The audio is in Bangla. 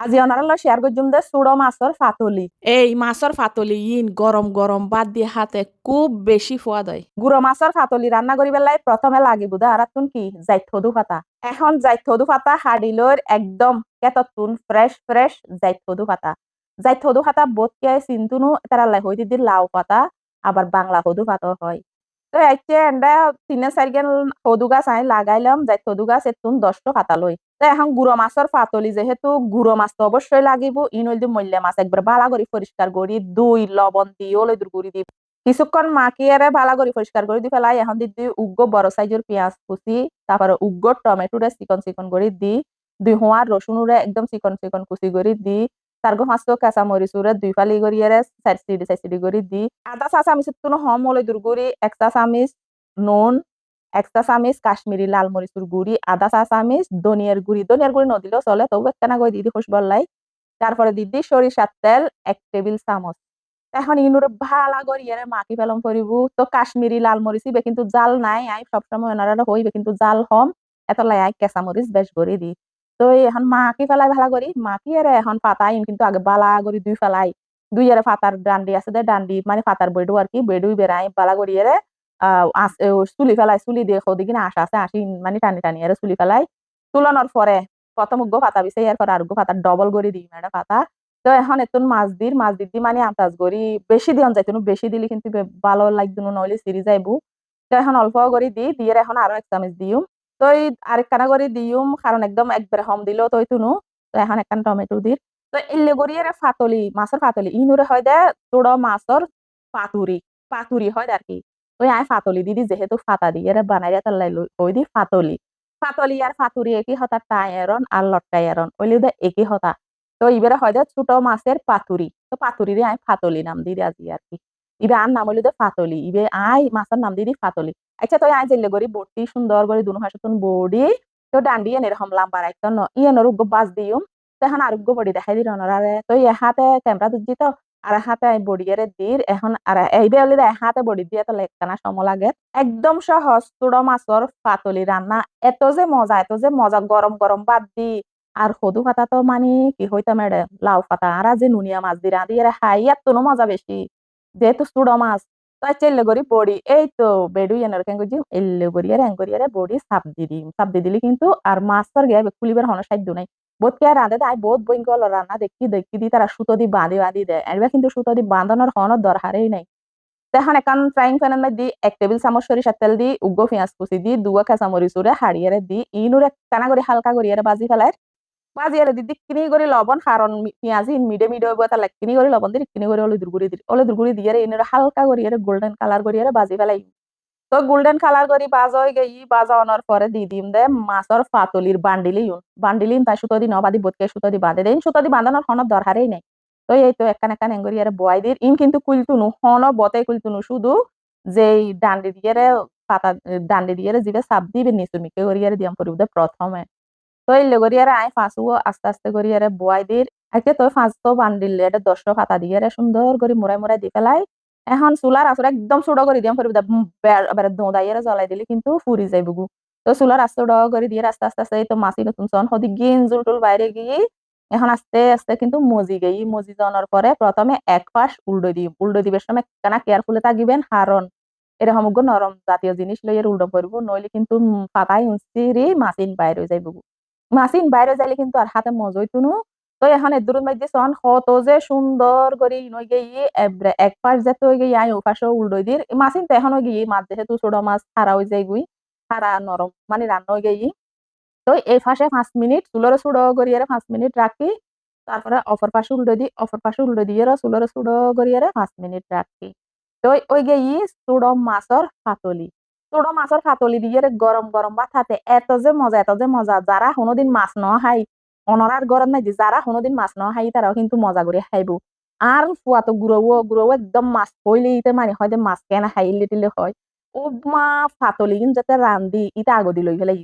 আজি অনারাল শেয়ার করছুম দে সুড়ো মাছর ফাতলি এই মাছৰ ফাতলি ইন গৰম গৰম বাদ দিয়ে হাতে খুব বেছি সোৱাদ হয়। গুঁড়ো মাছৰ ফাতলি রান্না করি পেলাই প্রথমে লাগিব দে আর তুন কি? জাইথদু পাতা এখন জাইথদু পাতা হাড়িলৈর একদম কেততুন ফ্রেশ ফ্রেশ জাইথদু পাতা জাইথদু পাতা বোতকে চিন্তুনু তারা হইতে দি লাউ পাতা আবার বাংলা হদু পাতা হয়। তো একে এন্ডা তিনে চারিগেন হদু গাছ আনি লাগাইলাম জাইথদু গাছ এতুন দশটা পাতা লই তো এখন গুঁড়ো মাছের ফাতলি যেহেতু গুঁড়ো মাছ তো অবশ্যই লাগিব ইন হইল মল্লে মাছ একবার বালা করে পরিষ্কার করি দুই, লবণ দি ওলইদুর গুড়ি দি, কিছুক্ষণ মাখিয়ে ভালা করে পরিষ্কার করে দি ফেলাই এখন দি দুই উগ্গ বড় সাইজের পেঁয়াজ কুচি তারপরে উগ্গ টমেটোরে চিকন চিকন করে দি, দুই হোঁয়ার রসুনুরে একদম চিকন চিকন কুচি করে দি তার গো মাছ কাঁচা মরিচুরে দুই ফালি করিয়ারে চার সিডি চার সিডি করে দি আদা চা চামিচ তুনো হম ওলাই দূর গুড়ি একটা চামিচ নুন একটা চামিচ কাশ্মীরি লাল মরিচুর গুড়ি আদা চা চামিচ ধনিয়ার গুড়ি ধনিয়ার গুড়ি নদিলেও চলে তবু একখানা করে দিদি খুশবল্লাই তারপরে দিদি সরিষার তেল এক টেবিল চামচ এখন ইনুর ভালা করিয়ারে মাখি পেলম করিব তো কাশ্মীরি লাল মরিচ ইবে কিন্তু জাল নাই আই সবসময় ওনারা হইবে কিন্তু জাল হম এত লাই আই কেঁচা মরিচ বেশ করে দি তো এখন মাখি ফেলাই ভালা করি। মাখি এরে এখন পাতাই কিন্তু আগে বালা করি দুই ফেলাই। দুই এরে পাতার ডান্ডি আছে দে, ডান্ডি মানে পাতার বেডু আর কি বেডুই বেড়াই, বালা করি এরে চুলি ফেলাই, চুলি দিয়ে সদি কিনা আশা আছে আসি মানে টানি টানি এরে চুলি ফেলাই। তুলনার পরে প্রথম উগ্গ পাতা বিছে এর পরে আর উগ্গ পাতা ডবল করে দিই ম্যাডা পাতা। তো এখন এতুন মাছ দির, মাছ দিদি মানে আন্দাজ করি, বেশি দিয়ন যাইতো বেশি দিলে কিন্তু ভালো লাগতো নইলে সিরি যাইবো। তো এখন অল্প করে দি দিয়ে এখন আরও এক চামচ দিও তো এই আরেকখানা করে দিউম কারণ একদম একবারে হম দিলেও তো তুনু তো এখন একখান টমেটো দির তো এলে করি এর ফাতলি মাছের ফাতলি ইনুরে হয় দে তোড় মাছের পাতুরি পাতুরি হয় আর কি তো আই ফাতলি দিদি যেহেতু ফাতা দিয়ে এর বানাই তার ওই দি ফাতলি ফাতলি আর ফাতুরি একই হতা টাই এরন আর লটকাই এরন ওইলে দে একই হতা। তো ইবেরা হয় যে ছোট মাছের পাতুরি তো পাতুরি দিয়ে আমি ফাতলি নাম দিই আজি আর কি ইবে আর নাম হইল ফাতলি, ইবে আই মাছের নাম দিদি ফাতলি। আচ্ছা তো আই জেলে করি বটি সুন্দর করে দুনো হাসে বডি তো ডান্ডি এনে এরকম লাম্বা রাখতো ন ইয়ে নরুগ্য বাজ দিও তো এখন আরোগ্য বডি দেখাই দিল ওনারে তো এ হাতে ক্যামেরা দুজি তো আর হাতে বডি এর দির এখন আর এইবে হলে হাতে বডি দিয়ে তো লেখানা সম লাগে। একদম সহজ চুড়ো মাছের ফাতলি রান্না এত যে মজা, এত যে মজা গরম গরম বাদ দি। আর সদু পাতা তো মানে কি হইতাম লাউ পাতা আর যে নুনিয়া মাছ দিয়ে রাঁধি এর হাই আর তো মজা বেশি যেহেতু চুড়ো মাছ তাই চেল্লে করি বড়ি এই তো বেডু এনার কেন করছি এল্লে করি আর এং করি আর বড়ি সাপ দি দিম সাপ দি দিলি কিন্তু আর মাছটার গিয়ে খুলিবার হন সাধ্য নাই বোধ কে রাঁধে তাই বহুত বই গল রান্না দেখি দেখি দি তারা সুতো দি বাঁধি বাঁধি দেয় এবার কিন্তু সুতো দি বাঁধানোর হনের দরকারই নাই এখন একান ফ্রাইং প্যানের মধ্যে দি এক টেবিল চামচ সরিষার তেল দি উগ্গ পেঁয়াজ কুচি দি দুয়া কাঁচা মরিচুরে হাড়িয়ারে দি ইনুরে কানা করে হালকা করিয়ারে বাজি ফেলায় বাজিয়ারে দিদি কিনি করে লবণ কারণ পেঁয়াজি মিডে মিডে হইব তাহলে কিনি করে লবণ দিই, কিনি করে অলুদুর গুড়ি দিই অলুদুর গুড়ি দিয়ে এনে হালকা করিয়ারে গোল্ডেন কালার করিয়ারে বাজি ফেলাই তো গোল্ডেন কালার করি বাজ হয়ে গেই বাজা অনার পরে দি দিম দে মাছর ফাতলির বান্ডিলি বান্ডিলি তাই সুতো দি নবাদি বোতকে সুতো দি বাঁধে দেয় সুতো দি বাঁধানোর হনর দরকারই নেই। তো এই তো একখান একখান এঙ্গরিয়ারে বয় দির ইন কিন্তু কুলতুনু হন বতে কুলতুনু শুধু যেই ডান্ডি দিয়ে পাতা ডান্ডি দিয়ে জিবে সাপ দিবে নিচু মিকে করিয়ারে দিয়াম পরিব দে প্রথমে তো এই লগরিয়ারে আই ফাঁসুও আস্তে আস্তে করিয়ারে বুয়াই দির আজকে তো ফাঁস তো বান্ডিলে এটা দশটা পাতা দিয়ে সুন্দর করে মুড়াই মুড়াই দি পেলাই এখন চুলার আসর একদম চুড়ো করে দিয়াম ফেরব এবারে দোঁদাইয়ের জ্বলাই দিলে কিন্তু ফুরি যাই বুগু তো চুলার আস্তে উড়ো করে দিয়ে আস্তে আস্তে আস্তে তো মাছি নতুন চন হদি গিন জুল টুল বাইরে গিয়ে এখন আস্তে আস্তে কিন্তু মজি গেই, মজি যাওয়ার পরে প্রথমে এক পাশ উল্টো দিই উল্টো দিবের সময় কেনা কেয়ারফুলে থাকিবেন হারন এরকম নরম জাতীয় জিনিস লইয়ের উল্টো করব নইলে কিন্তু পাতাই উঁচি মাছিন বাইরে বুগু মাসিন বাইরে যাইলে কিন্তু আর হাতে মজই তুনু। তো এখন দূরের মধ্যে সন কত যে সুন্দর করে নই গিয়ে এক পাশ যেতে হয়ে গিয়ে আই ওপাশে উল্টোই দির। মাসিন তো এখন গিয়ে মাছ যেহেতু ছোট মাছ হারা হয়ে যায় গুই, হারা নরম মানে রান্না হয়ে গিয়ে তো এই পাশে পাঁচ মিনিট, চুলোরে চুড়ো করিয়ে পাঁচ মিনিট রাখি। তারপরে অপর পাশে উল্টো দিই অপর পাশে উল্টো দিয়ে চুলোরে চুড়ো করিয়ে পাঁচ মিনিট রাখি। তো ওই গিয়ে চুড়ো মাছর পাতলি। ছোট মাছের ফাতলি দিয়ে গরম গরম ভাত এত যে মজা, এত যে মজা যারা কোনোদিন মাছ ন খাই অনরার গরম নাই যারা কোনোদিন মাছ ন খাই তারাও কিন্তু মজা করে খাইব আর ফুয়াতো গুঁড়ো গুঁড়ো একদম মাছ পইলে ইতে মানে হয় যে মাছ কেনা খাইলে টিলে হয় ও মা ফাতলি কিন্তু যাতে রান্ধি ইটা আগদি লই ফেলাই